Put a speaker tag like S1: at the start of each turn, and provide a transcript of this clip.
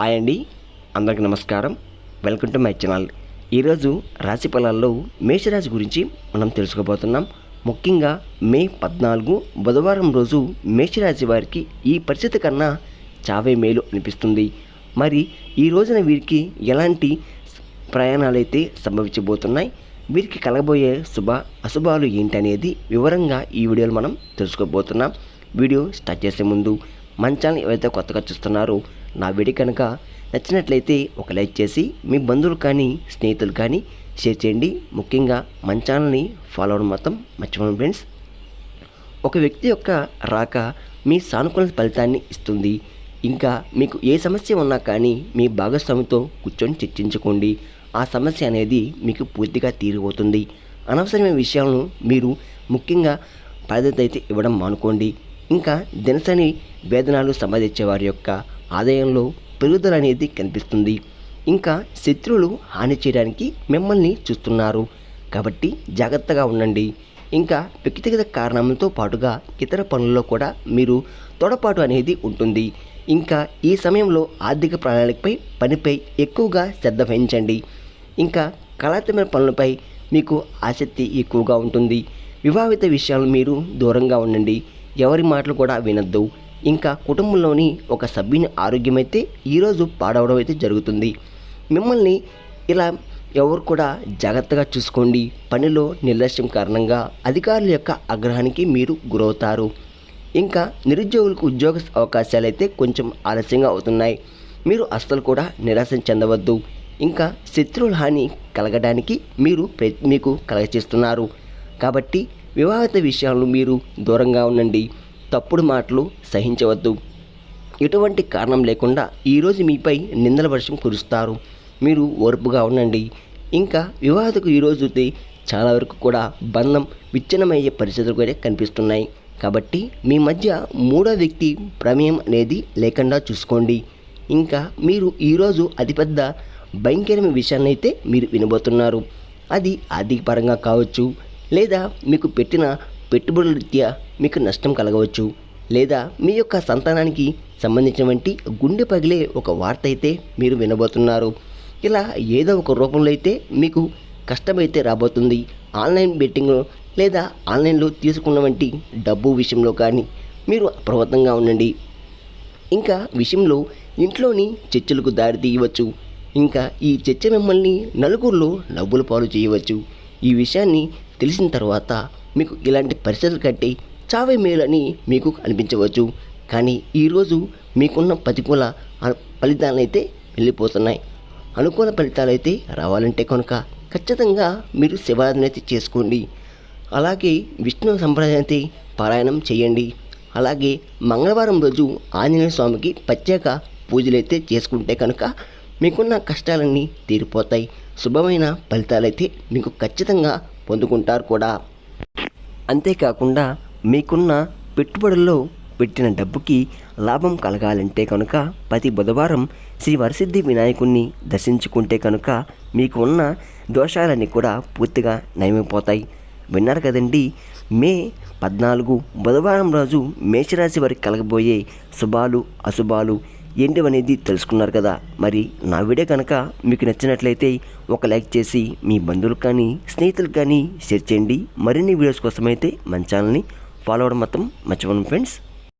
S1: Hi అండి. అందరికీ నమస్కారం. Welcome to my channel. ఈరోజు రాశి ఫలాల్లో మేషరాశి గురించి మనం తెలుసుకోబోతున్నాం. ముఖ్యంగా మే పద్నాలుగు బుధవారం రోజు మేషరాశి వారికి ఈ పరిస్థితి కన్నా చావే మేలు అనిపిస్తుంది. మరి ఈ రోజున వీరికి ఎలాంటి ప్రయాణాలు అయితే సంభవించబోతున్నాయి? వీరికి కలగబోయే శుభ అశుభాలు ఏంటనేది వివరంగా ఈ వీడియోలో మనం తెలుసుకోబోతున్నాం. వీడియో స్టార్ట్ చేసే ముందు మన ఛానల్ ఎవరైతే కొత్తగా చూస్తున్నారో నా వీడియో కనుక నచ్చినట్లయితే ఒక లైక్ చేసి మీ బంధువులు కానీ స్నేహితులు కానీ షేర్ చేయండి. ముఖ్యంగా మన ఛానల్ని ఫాలో అవ్వడం మొత్తం మర్చిపోండి ఫ్రెండ్స్. ఒక వ్యక్తి యొక్క రాక మీ సానుకూల ఫలితాన్ని ఇస్తుంది. ఇంకా మీకు ఏ సమస్య ఉన్నా కానీ మీ భాగస్వామితో కూర్చొని చర్చించుకోండి. ఆ సమస్య అనేది మీకు పూర్తిగా తీరిపోతుంది. అనవసరమైన విషయాలను మీరు ముఖ్యంగా ప్రాధాన్యత అయితే ఇవ్వడం మానుకోండి. ఇంకా దినసరి వేతనాలు సంపాదించే వారి యొక్క ఆదాయంలో పెరుగుదల అనేది కనిపిస్తుంది. ఇంకా శత్రువులు హాని చేయడానికి మిమ్మల్ని చూస్తున్నారు. కాబట్టి జాగ్రత్తగా ఉండండి. ఇంకా వ్యక్తిగత కారణాలతో పాటుగా ఇతర పనుల్లో కూడా మీరు తొడపాటు అనేది ఉంటుంది. ఇంకా ఈ సమయంలో ఆర్థిక ప్రణాళికపై పనిపై ఎక్కువగా శ్రద్ధ వహించండి. ఇంకా కళాత్మక పనులపై మీకు ఆసక్తి ఎక్కువగా ఉంటుంది. వివాహిత విషయాలు మీరు దూరంగా ఉండండి. ఎవరి మాటలు కూడా వినొద్దు. ఇంకా కుటుంబంలోని ఒక సభ్యుని ఆరోగ్యం అయితే ఈరోజు పాడవడం అయితే జరుగుతుంది. మిమ్మల్ని ఇలా ఎవరు కూడా జాగ్రత్తగా చూసుకోండి. పనిలో నిర్లక్ష్యం కారణంగా అధికారుల యొక్క ఆగ్రహానికి మీరు గురవుతారు. ఇంకా నిరుద్యోగులకు ఉద్యోగ అవకాశాలు అయితే కొంచెం ఆలస్యంగా అవుతున్నాయి. మీరు అస్సలు కూడా నిరాశ చెందవద్దు. ఇంకా శత్రువుల హాని కలగడానికి మీరు మీకు కలగచేస్తున్నారు. కాబట్టి వివాహిత విషయాలను మీరు దూరంగా ఉండండి. తప్పుడు మాటలు సహించవద్దు. ఎటువంటి కారణం లేకుండా ఈరోజు మీపై నిందల వర్షం కురుస్తారు. మీరు ఓర్పుగా ఉండండి. ఇంకా వివాహకు ఈరోజు చాలా వరకు కూడా బంధం విచ్ఛిన్నమయ్యే పరిస్థితులు కూడా కనిపిస్తున్నాయి. కాబట్టి మీ మధ్య మూడో వ్యక్తి ప్రమేయం అనేది లేకుండా చూసుకోండి. ఇంకా మీరు ఈరోజు అతిపెద్ద భయంకరమైన విషయాన్ని అయితే మీరు వినబోతున్నారు. అది ఆర్థిక పరంగా కావచ్చు లేదా మీకు పెట్టిన పెట్టుబడుల రీత్యా మీకు నష్టం కలగవచ్చు. లేదా మీ యొక్క సంతానానికి సంబంధించినటువంటి గుండె పగిలే ఒక వార్త అయితే మీరు వినబోతున్నారు. ఇలా ఏదో ఒక రూపంలో అయితే మీకు కష్టమైతే రాబోతుంది. ఆన్లైన్ బెట్టింగ్ లేదా ఆన్లైన్లో తీసుకున్నటువంటి డబ్బు విషయంలో కానీ మీరు అప్రమత్తంగా ఉండండి. ఇంకా విషయంలో ఇంట్లోని చర్చలకు దారి తీయవచ్చు. ఇంకా ఈ చర్చ మిమ్మల్ని నలుగురిలో నవ్వుల పాలు చేయవచ్చు. ఈ విషయాన్ని తెలిసిన తర్వాత మీకు ఇలాంటి పరిస్థితులు కట్టి చావే మేలని మీకు అనిపించవచ్చు. కానీ ఈరోజు మీకున్న ప్రతికూల ఫలితాలైతే వెళ్ళిపోతున్నాయి. అనుకూల ఫలితాలు అయితే రావాలంటే కనుక ఖచ్చితంగా మీరు శివారాధన అయితే చేసుకోండి. అలాగే విష్ణు సంప్రదాయం అయితే పారాయణం చేయండి. అలాగే మంగళవారం రోజు ఆంజనేయ స్వామికి ప్రత్యేక పూజలైతే చేసుకుంటే కనుక మీకున్న కష్టాలన్నీ తీరిపోతాయి. శుభమైన ఫలితాలైతే మీకు ఖచ్చితంగా పొందుకుంటారు కూడా. అంతేకాకుండా మీకున్న పెట్టుబడుల్లో పెట్టిన డబ్బుకి లాభం కలగాలంటే కనుక ప్రతి బుధవారం శ్రీ వరసిద్ధి వినాయకుణ్ణి దర్శించుకుంటే కనుక మీకు ఉన్న దోషాలన్నీ కూడా పూర్తిగా నయమైపోతాయి. విన్నారు కదండి? మే పద్నాలుగు బుధవారం రోజు మేషరాశి వారికి కలగబోయే శుభాలు అశుభాలు ఏంటివనేది తెలుసుకున్నారు కదా. మరి నా వీడియో కనుక మీకు నచ్చినట్లయితే ఒక లైక్ చేసి మీ బంధువులకు కానీ స్నేహితులకు కానీ షేర్ చేయండి. మరిన్ని వీడియోస్ కోసమైతే మన ఛానల్ని ఫాలో అవ్వడం మొత్తం మర్చిపోను ఫ్రెండ్స్.